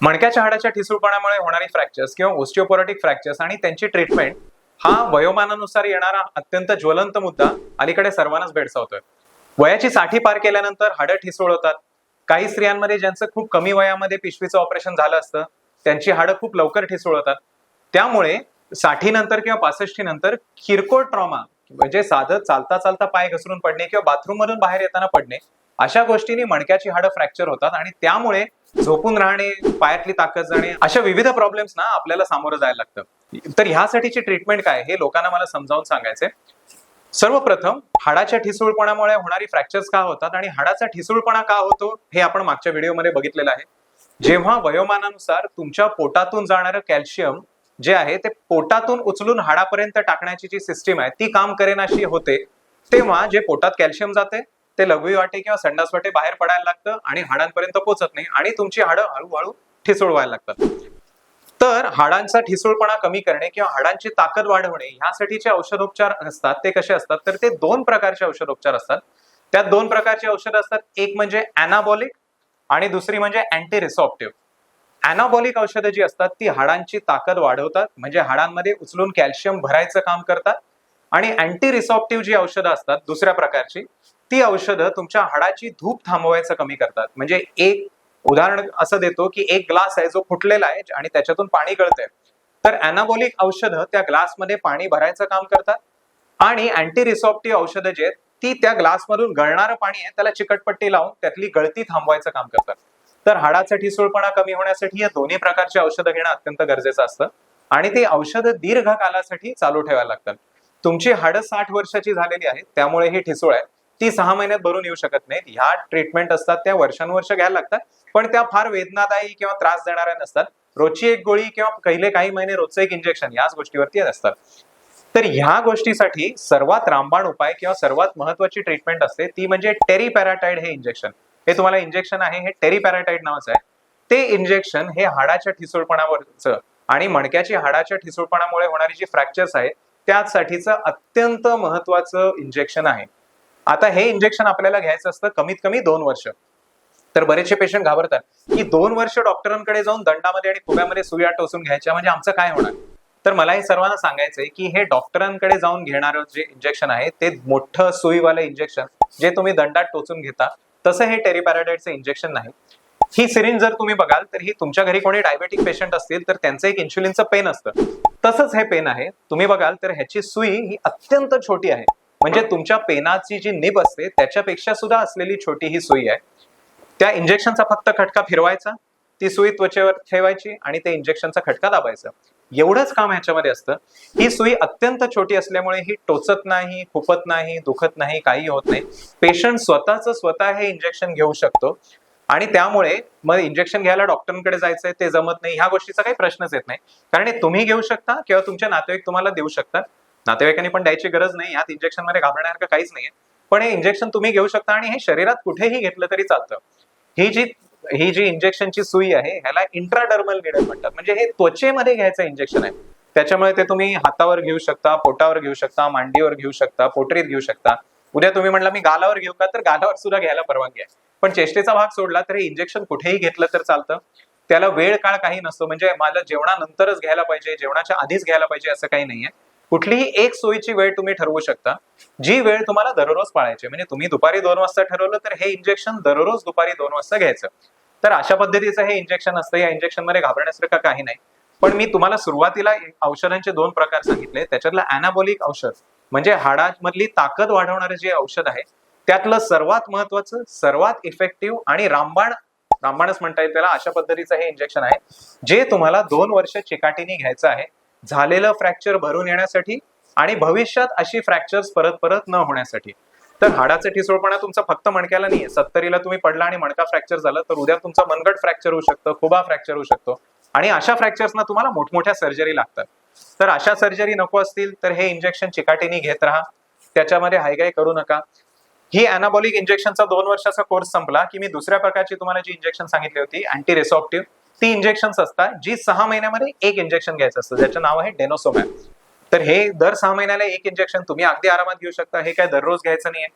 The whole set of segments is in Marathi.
मणक्याच्या हाडाच्या ठिसूळपणामुळे होणारी फ्रॅक्चर्स किंवा ओस्टिओपोरोटिक फ्रॅक्चर्स आणि त्यांची ट्रीटमेंट हा वयोमानानुसार येणारा अत्यंत ज्वलंत मुद्दा अलीकडे सर्वांनाच भेडसावतोय. वयाची साठी पार केल्यानंतर हाडं ठिसूळ होतात. काही स्त्रियांमध्ये ज्यांचं खूप कमी वयामध्ये पिशवीचं ऑपरेशन झालं असतं त्यांची हाडं खूप लवकर ठिसूळ होतात. त्यामुळे साठी नंतर किंवा पासष्टी नंतर किरकोळ ट्रॉमा म्हणजे साधं चालता चालता पाय घसरून पडणे किंवा बाथरूम मधून बाहेर येताना पडणे अशा गोष्टींनी मणक्याची हाडं फ्रॅक्चर होतात आणि त्यामुळे झोपून राहणे पायातली ताकद जाणे अशा विविध प्रॉब्लेम्स ना आपल्याला सामोरं जायला लागतं. तर ह्यासाठीची ट्रीटमेंट काय हे लोकांना मला समजावून सांगायचंय. सर्वप्रथम हाडाच्या ठिसूळपणामुळे होणारी फ्रॅक्चर्स का होतात आणि हाडाचा ठिसूळपणा का होतो हे आपण मागच्या व्हिडिओमध्ये बघितलेलं आहे. जेव्हा वयोमानानुसार तुमच्या पोटातून जाणारं कॅल्शियम जे आहे ते पोटातून उचलून हाडापर्यंत टाकण्याची जी सिस्टीम आहे ती काम करेनाशी होते तेव्हा जे पोटात कॅल्शियम जाते ते लघवी वाटे किंवा संडास वाटे बाहेर पडायला लागतं आणि हाडांपर्यंत पोहोचत नाही आणि तुमची हाडं हळूहळू ठिसूळ व्हायला लागतात. तर हाडांचा ठिसूळपणा कमी करणे किंवा हाडांची ताकद वाढवणे ह्यासाठीचे औषधोपचार असतात ते कसे असतात? तर ते दोन प्रकारचे औषधोपचार असतात. त्यात दोन प्रकारचे औषधं असतात. एक म्हणजे अनाबॉलिक आणि दुसरी म्हणजे अँटी रिसॉप्टिव्ह अनाबॉलिक औषधं जी असतात ती हाडांची ताकद वाढवतात म्हणजे हाडांमध्ये उचलून कॅल्शियम भरायचं काम करतात आणि अँटी रिसॉप्टिव्ह जी औषधं असतात दुसऱ्या प्रकारची ती औषधं तुमच्या हाडाची धूप थांबवायचं कमी करतात. म्हणजे एक उदाहरण असं देतो की एक ग्लास आहे जो फुटलेला आहे आणि त्याच्यातून पाणी गळतंय. तर अनाबॉलिक औषधं त्या ग्लासमध्ये पाणी भरायचं काम करतात आणि अँटी रिसॉप्टिव्ह औषधं जी आहेत ती त्या ग्लासमधून गळणारं पाणी आहे त्याला चिकटपट्टी लावून त्यातली गळती थांबवायचं काम करतात. तर हाडाचा ठिसूळपणा कमी होण्यासाठी या दोन्ही प्रकारची औषधं घेणं अत्यंत गरजेचं असतं आणि ती औषधं दीर्घ कालासाठी चालू ठेवायला लागतात. तुमची हाडं साठ वर्षाची झालेली आहेत त्यामुळे ही ठिसूळ आहे. ती सहा महिन्यात भरून येऊ शकत नाहीत. ह्या ट्रीटमेंट असतात त्या वर्षानुवर्ष घ्यायला लागतात पण त्या फार वेदनादायी किंवा त्रास देणाऱ्या नसतात. रोजची एक गोळी किंवा पहिले काही महिने रोजचं एक इंजेक्शन याच गोष्टीवरती असतात. तर ह्या गोष्टीसाठी सर्वात रामबाण उपाय किंवा सर्वात महत्वाची ट्रीटमेंट असते ती म्हणजे टेरीपॅराटाइड हे इंजेक्शन हे तुम्हाला इंजेक्शन आहे हे टेरी पॅराटाईड नावाचं आहे. ते इंजेक्शन हे हाडाच्या ठिसूळपणावरचं आणि मणक्याची हाडाच्या ठिसूळपणामुळे होणारी जी फ्रॅक्चर्स आहे त्यासाठीचं अत्यंत महत्वाचं इंजेक्शन आहे. आता हे इंजेक्शन आपल्याला घ्यायचं असतं कमीत कमी दोन वर्ष. तर बरेचसे पेशंट घाबरतात. की दोन वर्ष डॉक्टरांकडे जाऊन दंडामध्ये आणि फुग्यामध्ये सुया टोचून घ्यायच्या म्हणजे आमचं काय होणार? तर मला हे सर्वांना सांगायचंय की हे डॉक्टरांकडे जाऊन घेणारं जे इंजेक्शन आहे ते मोठं सुईवालं इंजेक्शन जे तुम्ही दंडात टोचून घेता तसं हे टेरिपॅराडाईडचं इंजेक्शन नाही. ही सिरिंज जर तुम्ही बघाल तर ही तुमच्या घरी कोणी डायबेटिक पेशंट असतील तर त्यांचं एक इन्शुलिनचं पेन असतं. तसंच हे पेन आहे. तुम्ही बघाल तर ह्याची सुई ही अत्यंत छोटी आहे. म्हणजे तुमच्या पेनाची जी निब असते त्याच्यापेक्षा सुद्धा असलेली छोटी ही सुई आहे. त्या इंजेक्शनचा फक्त खटका फिरवायचा ती सुई त्वचेवर ठेवायची आणि ते इंजेक्शनचा खटका दाबायचा. एवढंच काम ह्याच्यामध्ये असतं. ही सुई अत्यंत छोटी असल्यामुळे ही टोचत नाही खुपत नाही दुखत नाही काही होत नाही. पेशंट स्वतःच स्वतः हे इंजेक्शन घेऊ शकतो. आणि त्यामुळे मग इंजेक्शन घ्यायला डॉक्टरांकडे जायचंय ते जमत नाही ह्या गोष्टीचा काही प्रश्नच येत नाही. कारण तुम्ही घेऊ शकता किंवा तुमचे नातेवाईक तुम्हाला देऊ शकतात. नातेवाईकांनी पण द्यायची गरज नाही. यात इंजेक्शनमध्ये घाबरण्यासारखं काहीच नाहीये. पण हे इंजेक्शन तुम्ही घेऊ शकता आणि हे शरीरात कुठेही घेतलं तरी चालतं. ही जी ही जी इंजेक्शनची सुई आहे ह्याला इंट्राडर्मल निडल म्हणतात. म्हणजे हे त्वचेमध्ये घ्यायचं इंजेक्शन आहे. त्याच्यामुळे ते तुम्ही हातावर घेऊ शकता पोटावर घेऊ शकता मांडीवर घेऊ शकता पोटरीत घेऊ शकता. उद्या तुम्ही म्हणला मी गालावर घेऊ का? तर गालावर सुद्धा घ्यायला परवानगी आहे. पण चेष्टेचा भाग सोडला तर हे इंजेक्शन कुठेही घेतलं तर चालतं. त्याला वेळ काळ काही नसतो. म्हणजे मला जेवणानंतरच घ्यायला पाहिजे जेवणाच्या आधीच घ्यायला पाहिजे असं काही नाहीये. कुठलीही एक सोयीची वेळ तुम्ही ठरवू शकता. जी वेळ तुम्हाला दररोज पाळायची म्हणजे तुम्ही दुपारी दोन वाजता ठरवलं तर हे इंजेक्शन दररोज दुपारी दोन वाजता घ्यायचं. तर अशा पद्धतीचं हे इंजेक्शन असतं. या इंजेक्शनमध्ये घाबरण्यासारखं काही नाही. पण मी तुम्हाला सुरुवातीला औषधांचे दोन प्रकार सांगितले. त्याच्यातलं अनाबॉलिक औषध म्हणजे हाडामधली ताकद वाढवणारे जे औषध आहे त्यातलं सर्वात महत्वाचं सर्वात इफेक्टिव्ह आणि रामबाण रामबाणच म्हणता येईल त्याला अशा पद्धतीचं हे इंजेक्शन आहे. जे तुम्हाला दोन वर्ष चिकाटीने घ्यायचं आहे झालेलं फ्रॅक्चर भरून येण्यासाठी आणि भविष्यात अशी फ्रॅक्चर्स परत परत न होण्यासाठी. तर हाडाचं ठिसूळपणा तुमचा फक्त मणक्याला नाहीये. सत्तरीला तुम्ही पडला आणि मणका फ्रॅक्चर झालं तर उद्या तुमचा मनगट फ्रॅक्चर होऊ शकतं खुबा फ्रॅक्चर होऊ शकतो. आणि अशा फ्रॅक्चर्सना तुम्हाला मोठमोठ्या सर्जरी लागतात. तर अशा सर्जरी नको असतील तर हे इंजेक्शन चिकाटीने घेत राहा. त्याच्यामध्ये हायगाय करू नका. ही अनाबॉलिक इंजेक्शनचा दोन वर्षाचा कोर्स संपला की मी दुसऱ्या प्रकारची तुम्हाला जी इंजेक्शन सांगितली होती अँटी रेसॉप्टिव्ह ती इंजेक्शन असतात जी सहा महिन्यामध्ये एक इंजेक्शन घ्यायचं असतं. ज्याचं नाव आहे डेनोसोमॅप तर हे दर सहा महिन्याला एक इंजेक्शन तुम्ही अगदी आरामात घेऊ शकता. हे काय दररोज घ्यायचं नाहीये.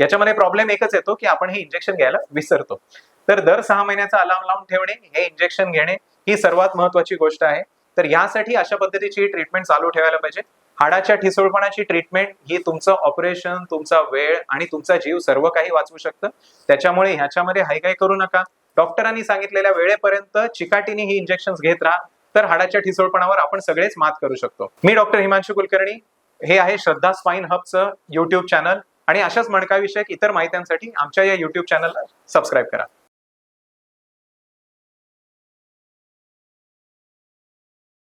याच्यामध्ये प्रॉब्लेम एकच येतो की आपण हे इंजेक्शन घ्यायला विसरतो. तर दर सहा महिन्याचा अलार्म लावून ठेवणे हे इंजेक्शन घेणे ही सर्वात महत्वाची गोष्ट आहे. तर यासाठी अशा पद्धतीची ट्रीटमेंट चालू ठेवायला पाहिजे. हाडाच्या ठिसूळपणाची ट्रीटमेंट ही तुमचं ऑपरेशन तुमचा वेळ आणि तुमचा जीव सर्व काही वाचवू शकतं. त्याच्यामुळे ह्याच्यामध्ये हायगाय करू नका. डॉक्टरांनी सांगितलेल्या वेळेपर्यंत चिकाटीने ही इंजेक्शन घेत राहा. तर हाडाच्या ठिसोळपणावर आपण सगळेच मात करू शकतो. मी डॉक्टर हिमांशू कुलकर्णी. हे आहे श्रद्धा स्वाईन हबचं युट्यूब चॅनल आणि अशाच मणकाविषयक इतर माहित्यांसाठी आमच्या या युट्यूब चॅनलला सबस्क्राईब करा.